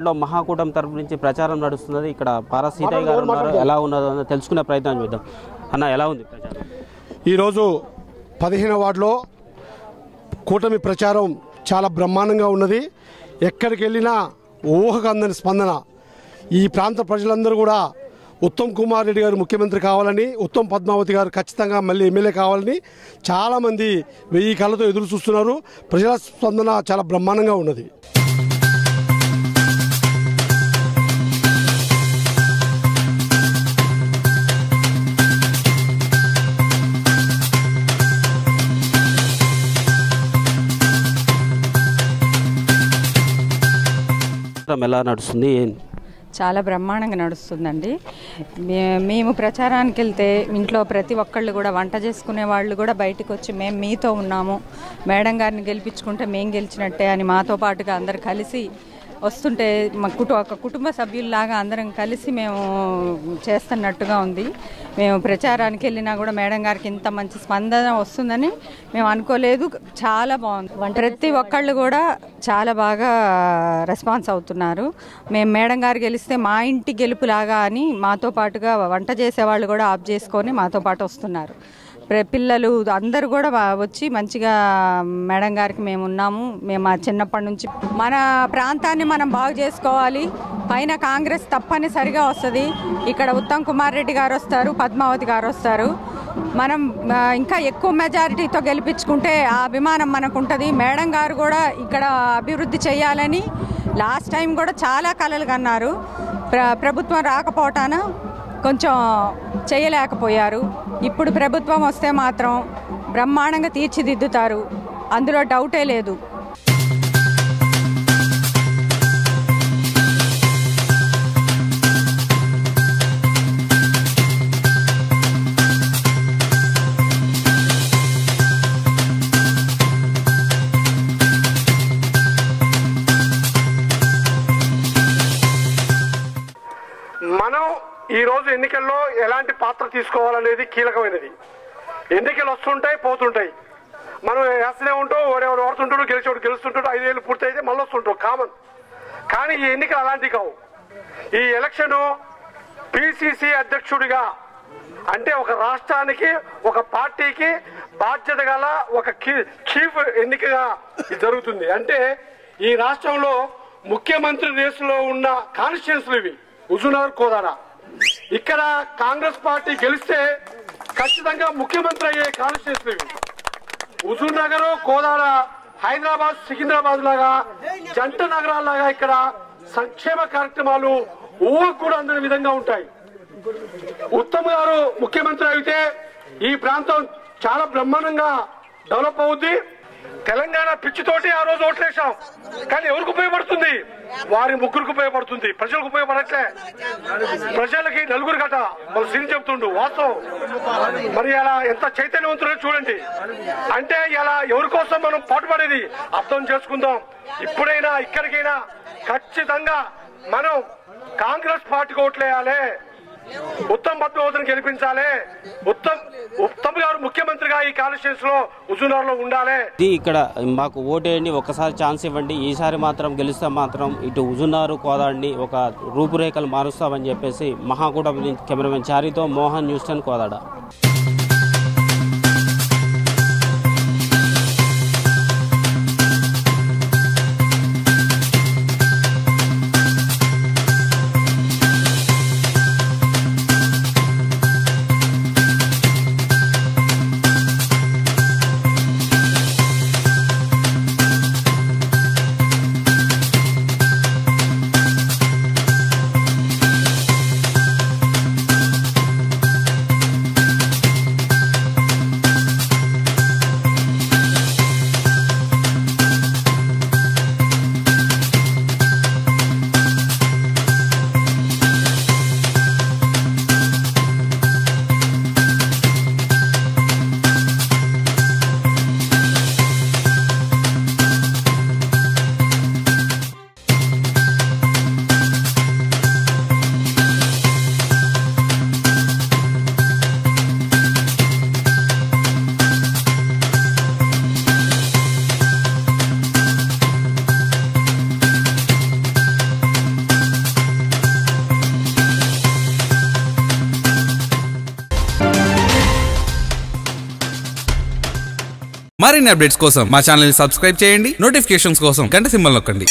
వార్డులో మహాకూటమి తరపు నుంచి ప్రచారం నడుస్తున్నది. ఇక్కడ పారా సీతయ్య గారు ఉన్నారు? ఎలా ఉన్నదో అన్నది తెలుసుకునే ప్రయత్నం చేద్దాం. అన్న ఎలా ఉంది ప్రచారం? ఈరోజు పదిహేను వార్డులో కూటమి ప్రచారం చాలా బ్రహ్మాండంగా ఉన్నది. ఎక్కడికి వెళ్ళినా ఊహకు అందని స్పందన. ఈ ప్రాంత ప్రజలందరూ కూడా ఉత్తమ్ కుమార్ రెడ్డి గారు ముఖ్యమంత్రి కావాలని ఉత్తమ్ పద్మావతి గారు ఖచ్చితంగా మళ్ళీ ఎమ్మెల్యే కావాలని చాలామంది వెయ్యి కళ్ళతో ఎదురు చూస్తున్నారు. ప్రజల స్పందన చాలా బ్రహ్మాండంగా ఉన్నది. ఎలా నడుస్తుంది? చాలా బ్రహ్మాండంగా నడుస్తుందండి. మే- మేము ప్రచారానికి వెళ్తే ఇంట్లో ప్రతి ఒక్కళ్ళు కూడా వంట చేసుకునే వాళ్ళు కూడా బయటకు వచ్చి మేము మీతో ఉన్నాము. మేడం గారిని గెలిపించుకుంటే మేము గెలిచినట్టే అని మాతో పాటుగా అందరు కలిసి వస్తుంటే మా కుటు ఒక కుటుంబ సభ్యుల్లాగా అందరం కలిసి మేము చేస్తున్నట్టుగా ఉంది. మేము ప్రచారానికి వెళ్ళినా కూడా మేడం గారికి ఇంత మంచి స్పందన వస్తుందని మేము అనుకోలేదు. చాలా బాగుంది. ప్రతి ఒక్కళ్ళు కూడా చాలా బాగా రెస్పాన్స్ అవుతున్నారు. మేము మేడం గారు గెలిస్తే మా ఇంటి గెలుపులాగా అని మాతో పాటుగా వంట చేసేవాళ్ళు కూడా ఆఫ్ చేసుకొని మాతో పాటు వస్తున్నారు. పిల్లలు అందరూ కూడా వచ్చి మంచిగా మేడం గారికి మేము ఉన్నాము. మేము ఆ చిన్నప్పటి నుంచి మన ప్రాంతాన్ని మనం బాగు చేసుకోవాలి. పైన కాంగ్రెస్ తప్పనిసరిగా వస్తుంది. ఇక్కడ ఉత్తమ్ కుమార్ రెడ్డి గారు వస్తారు పద్మావతి గారు వస్తారు. మనం ఇంకా ఎక్కువ మెజారిటీతో గెలిపించుకుంటే ఆ అభిమానం మనకు ఉంటుంది. మేడం గారు కూడా ఇక్కడ అభివృద్ధి చేయాలని లాస్ట్ టైం కూడా చాలా కలలు కన్నారు. ప్ర ప్రభుత్వం రాకపోవటాన కొంచెం చేయలేకపోయారు. ఇప్పుడు ప్రభుత్వం వస్తే మాత్రం బ్రహ్మాండంగా తీర్చిదిద్దుతారు. అందులో డౌటే లేదు. మనం ఈ రోజు ఎన్నికల్లో ఎలాంటి పాత్ర తీసుకోవాలనేది కీలకమైనది. ఎన్నికలు వస్తుంటాయి పోతుంటాయి. మనం వేస్తూనే ఉంటాం ఎవరెవరు ఓడుతుంటాడు గెలిచేవాడు గెలుస్తుంటాడు ఐదేళ్ళు పూర్తయితే మళ్ళీ వస్తుంటాం కామన్. కానీ ఈ ఎన్నికలు అలాంటివి కావు. ఈ ఎలక్షన్ పిసిసి అధ్యక్షుడిగా అంటే ఒక రాష్ట్రానికి ఒక పార్టీకి బాధ్యత గల ఒక చీఫ్ ఎన్నికగా జరుగుతుంది. అంటే ఈ రాష్ట్రంలో ముఖ్యమంత్రి రేసులో ఉన్న కాన్స్టిట్యున్సీలు ఇవి. హుజూర్నగర్ కోదాడ ఇక్కడ కాంగ్రెస్ పార్టీ గెలిస్తే ఖచ్చితంగా ముఖ్యమంత్రి అయ్యే కాన్స్టిట్యున్సీలు ఇవి హుజూర్ నగర్ కోదాడ హైదరాబాద్ సికింద్రాబాద్ లాగా జంట నగరాల్లాగా ఇక్కడ సంక్షేమ కార్యక్రమాలు ఊహకు కూడా అందని విధంగా ఉంటాయి. ఉత్తమ్ గారు ముఖ్యమంత్రి అయితే ఈ ప్రాంతం చాలా బ్రహ్మాండంగా డెవలప్ అవుద్ది. తెలంగాణ పిచ్చితోటి ఆ రోజు ఓట్లేసాం కానీ ఎవరికి ఉపయోగపడుతుంది? వారి ముగ్గురికి ఉపయోగపడుతుంది. ప్రజలకు ఉపయోగపడట్లే. ప్రజలకి నలుగురు గట మన సిరి చెప్తుండు వాస్తవం. మరి అలా ఎంత చైతన్యవంతుడో చూడండి. అంటే ఇలా ఎవరి కోసం మనం పాటుపడేది? అర్థం చేసుకుందాం. ఇప్పుడైనా ఇక్కడికైనా ఖచ్చితంగా మనం కాంగ్రెస్ పార్టీకి ఓట్లేయాలి ఉత్తమ్ పద్మావతిని గెలిపించాలి. ఉత్తమ్ ఉత్తమ్ గారు ముఖ్యమంత్రిగా ఈ కాన్స్టిట్యూన్స్లో హుజూర్నగర్లో ఉండాలి ఇక్కడ మాకు ఓటేయండి ఒకసారి ఛాన్స్ ఇవ్వండి. ఈసారి మాత్రం గెలిస్తే మాత్రం ఇటు ఉజున్నారు కోదాడిని ఒక రూపురేఖలు మారుస్తామని చెప్పేసి మహాకూటమి కెమెరామెన్ చారితో మోహన్ న్యూస్ టెన్ కోదాడ. మరిన్ని అప్డేట్స్ కోసం మా ఛానల్ సబ్స్క్రైబ్ చేయండి. నోటిఫికేషన్స్ కోసం గంట సింబల్ నొక్కండి.